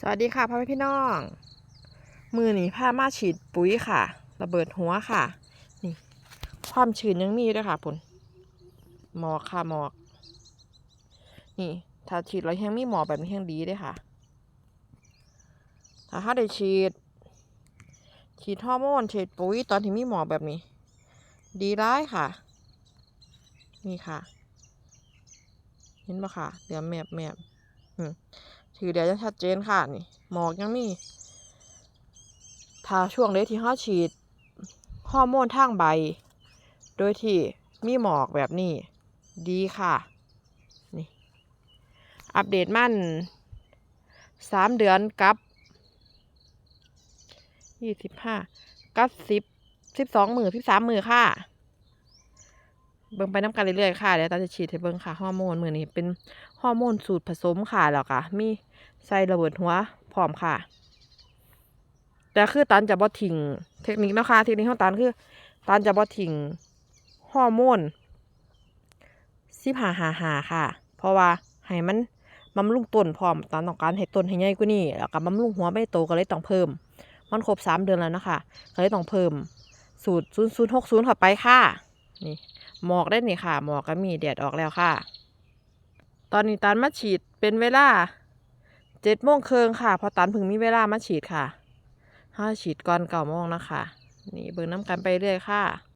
สวัสดีค่ะพ่อแม่พี่น้อง มือหนีผ้ามาฉีดปุ๋ยค่ะ ระเบิดหัวค่ะ นี่ ความชื้นยังมีด้วยค่ะผลหมอกค่ะหมอก นี่ ถ้าฉีดแล้วยังมีหมอกแบบนี้ยังดีด้วยค่ะ ถ้าถ้าได้ฉีด ฉีดฮอร์โมนฉีดปุ๋ยตอนที่มีหมอกแบบนี้ ดีร้ายค่ะ นี่ค่ะ เห็นปะค่ะ เดี๋ยวแมบแมบอืม ถือเดี๋ยวจะชัดเจนค่ะนี่หมอกยังมีถ้าช่วงเดที่ห้าฉีดฮอร์โมนทางใบ โดยที่มีหมอกแบบนี้ ดีค่ะ นี่ อัปเดตมั่นสามเดือนกับยี่สิบห้ากับสิบสิบสองมือสิบสามมือค่ะ เบิ่งไปน้ำกันเรื่อยๆค่ะเดี๋ยวตาจะฉีดให้เบิ่งค่ะฮอร์โมนมือนี้เป็นฮอร์โมนสูตรผสมค่ะแล้วก็มีใส่ระเบิดหัวพร้อมค่ะ แต่คือตันจะบ่ทิ้งเทคนิคนะคะเทคนิคของตันคือตันจะบ่ทิ้งฮอร์โมนสิบหาหาหาค่ะ เพราะว่าให้มันบำรุงต้นพร้อมตันต้องการให้ต้นให้ใหญ่กว่านี้แล้วก็บำรุงหัวไม่โตก็เลยต้องเพิ่ม มันครบสามเดือนแล้วนะคะก็เลยต้องเพิ่มสูตรศูนย์ศูนย์หกศูนย์เข้าไปค่ะนี่ หมอกได้นี่ค่ะ หมอกก็มีแดดออกแล้วค่ะ ตอนนี้ตันมาฉีดเป็นเวลาเจ็ดโมงครึ่งค่ะ พอตันพึงมีเวลามาฉีดค่ะห้าฉีดก่อนเก้าโมงนะคะ นี่เบิ่งน้ำกันไปเรื่อยค่ะ